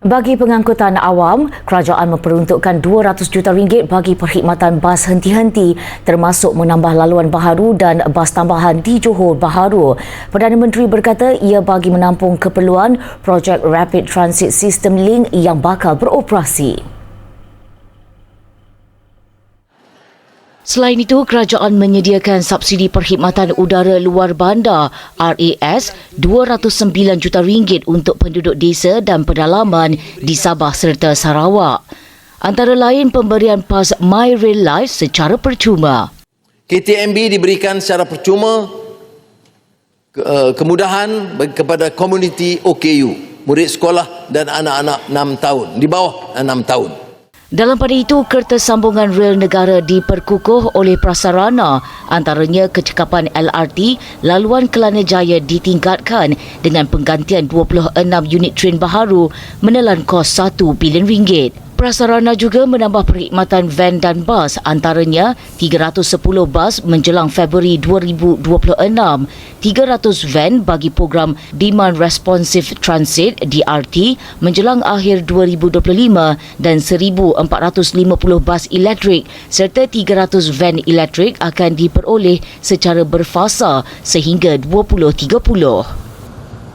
Bagi pengangkutan awam, kerajaan memperuntukkan 200 juta ringgit bagi perkhidmatan bas henti-henti termasuk menambah laluan baharu dan bas tambahan di Johor Baharu. Perdana Menteri berkata ia bagi menampung keperluan projek Rapid Transit System Link yang bakal beroperasi. Selain itu, kerajaan menyediakan subsidi perkhidmatan udara luar bandar RAS 209 juta ringgit untuk penduduk desa dan pedalaman di Sabah serta Sarawak. Antara lain pemberian pas My Rail Life secara percuma. KTMB diberikan secara percuma eh, kemudahan kepada komuniti OKU, murid sekolah dan anak-anak 6 tahun, di bawah 6 tahun. Dalam pada itu, kereta sambungan rel negara diperkukuh oleh prasarana antaranya kecekapan LRT laluan Kelana Jaya ditingkatkan dengan penggantian 26 unit train baharu menelan kos 1 bilion ringgit. Prasarana juga menambah perkhidmatan van dan bas antaranya 310 bas menjelang Februari 2026, 300 van bagi program Demand Responsive Transit DRT menjelang akhir 2025 dan 1450 bas elektrik serta 300 van elektrik akan diperoleh secara berfasa sehingga 2030.